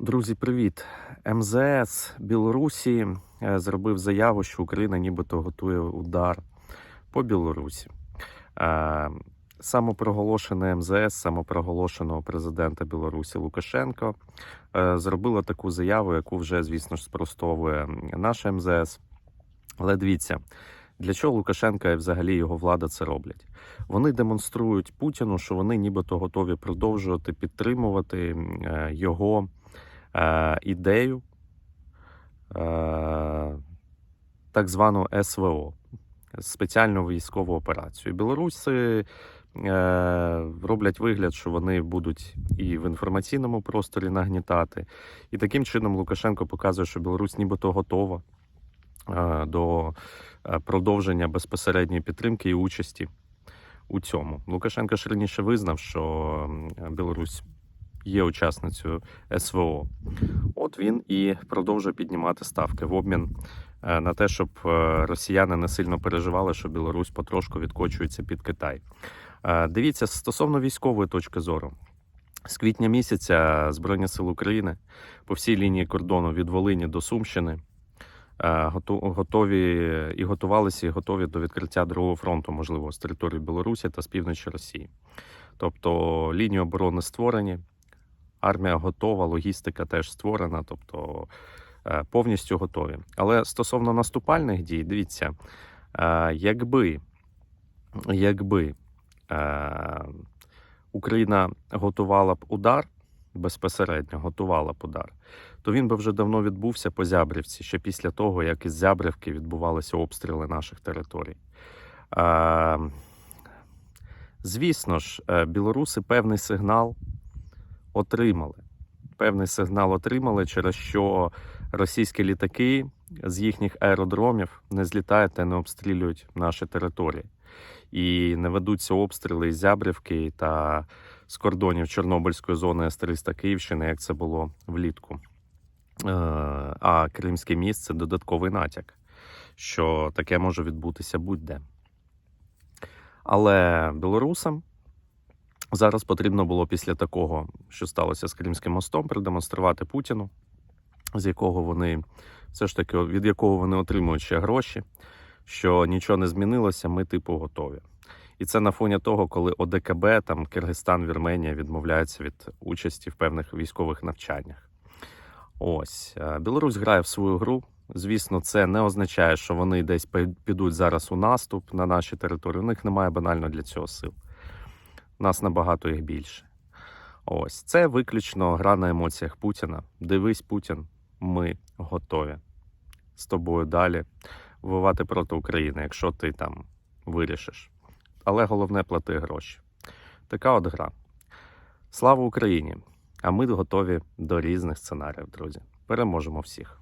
Друзі, привіт! МЗС Білорусі е, зробив заяву, що Україна нібито готує удар по Білорусі. Е, Самопроголошене МЗС, самопроголошеного президента Білорусі Лукашенко, е, зробила таку заяву, яку вже, звісно ж, спростовує наша МЗС. Але дивіться, для чого Лукашенка і взагалі його влада це роблять? Вони демонструють Путіну, що вони нібито готові продовжувати підтримувати його е, ідею е, так звану СВО спеціальну військову операцію. Білоруси е, роблять вигляд, що вони будуть і в інформаційному просторі нагнітати. І таким чином Лукашенко показує, що Білорусь нібито готова е, до е, продовження безпосередньої підтримки і участі у цьому. Лукашенко ж раніше визнав, що Білорусь є учасницею СВО. От він і продовжує піднімати ставки в обмін е, на те, щоб е, росіяни не сильно переживали, що Білорусь потрошку відкочується під Китай. Е, Дивіться, стосовно військової точки зору. З квітня місяця Збройні сили України по всій лінії кордону від Волині до Сумщини готові і готувалися, і готові до відкриття другого фронту, можливо, з території Білорусі та з півночі Росії. Тобто лінії оборони створені, армія готова, логістика теж створена, тобто е, повністю готові. Але стосовно наступальних дій, дивіться, е, якби, якби е, Україна готувала б удар, безпосередньо готувала б удар, то він би вже давно відбувся по Зябрівці, ще після того, як із Зябрівки відбувалися обстріли наших територій. Звісно ж, білоруси певний сигнал отримали. Певний сигнал отримали, через що російські літаки з їхніх аеродромів не злітають та не обстрілюють наші території. І не ведуться обстріли із Зябрівки та з кордонів Чорнобильської зони С-300 Київщини, як це було влітку. Е, А Кримський міст це додатковий натяк, що таке може відбутися будь-де. Але білорусам зараз потрібно було після такого, що сталося з Кримським мостом, продемонструвати Путіну, з якого вони все ж таки від якого вони отримують ще гроші, що нічого не змінилося, ми типу готові. І це на фоні того, коли ОДКБ, там Киргизстан, Вірменія відмовляються від участі в певних військових навчаннях. Ось е, Білорусь грає в свою гру. Звісно, це не означає, що вони десь підуть зараз у наступ на наші території. У них немає банально для цього сил. Нас набагато їх більше. Ось це виключно гра на емоціях Путіна. Дивись, Путін, ми готові з тобою далі воювати проти України, якщо ти там вирішиш. Але головне плати гроші. Така от гра. Слава Україні! А ми готові до різних сценаріїв, друзі. Переможемо всіх.